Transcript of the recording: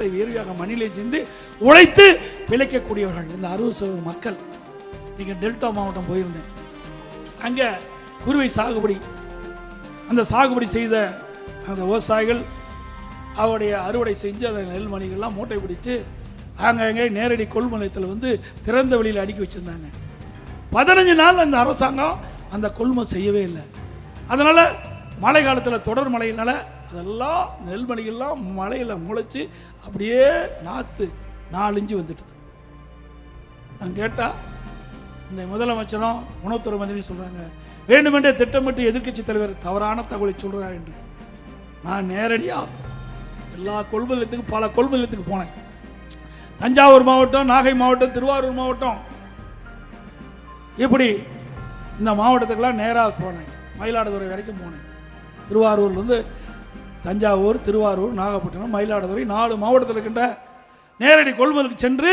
மூட்டை வேர்வையாக மண்ணிலே சென்று உழைத்து பிழைக்கக்கூடியவர்கள். இந்த அறுபது சதவீத மக்கள். நீங்கள் டெல்டா மாவட்டம் போயிருந்தேன். அங்கே குருவை சாகுபடி அந்த சாகுபடி செய்த அந்த விவசாயிகள் அவருடைய அறுவடை செஞ்சு அந்த நெல்மணிகள்லாம் மூட்டை பிடித்து அங்கங்கே நேரடி கொள்முதலத்தில் வந்து திறந்த வெளியில் அடுக்கி வச்சுருந்தாங்க. பதினஞ்சு நாள் அந்த அரசாங்கம் அந்த கொள்முதல் செய்யவே இல்லை. அதனால் மழை காலத்தில் தொடர் மழையினால் அதெல்லாம் நெல்மணிகள்லாம் மழையில் முளைச்சி அப்படியே நாற்று நாலஞ்சு வந்துட்டுது. நான் கேட்டால் இந்த முதலமைச்சரும் உணவுத்துறை மந்திரியும் சொல்கிறாங்க வேண்டுமென்றே திட்டமிட்டு எதிர்க்கட்சி தலைவர் தவறான தகவலை சொல்கிறார் என்று. நான் நேரடியாக எல்லா கொள்முதலத்துக்கு பல கொள்முதலத்துக்கு போனேன். தஞ்சாவூர் மாவட்டம் நாகை மாவட்டம் திருவாரூர் மாவட்டம். இப்படி இந்த மாவட்டத்துக்கெல்லாம் நேராக போனேன். மயிலாடுதுறை வரைக்கும் போனேன். திருவாரூர்லேருந்து தஞ்சாவூர் திருவாரூர் நாகப்பட்டினம் மயிலாடுதுறை நாலு மாவட்டத்தில் இருக்கின்ற நேரடி கொள்முதலுக்கு சென்று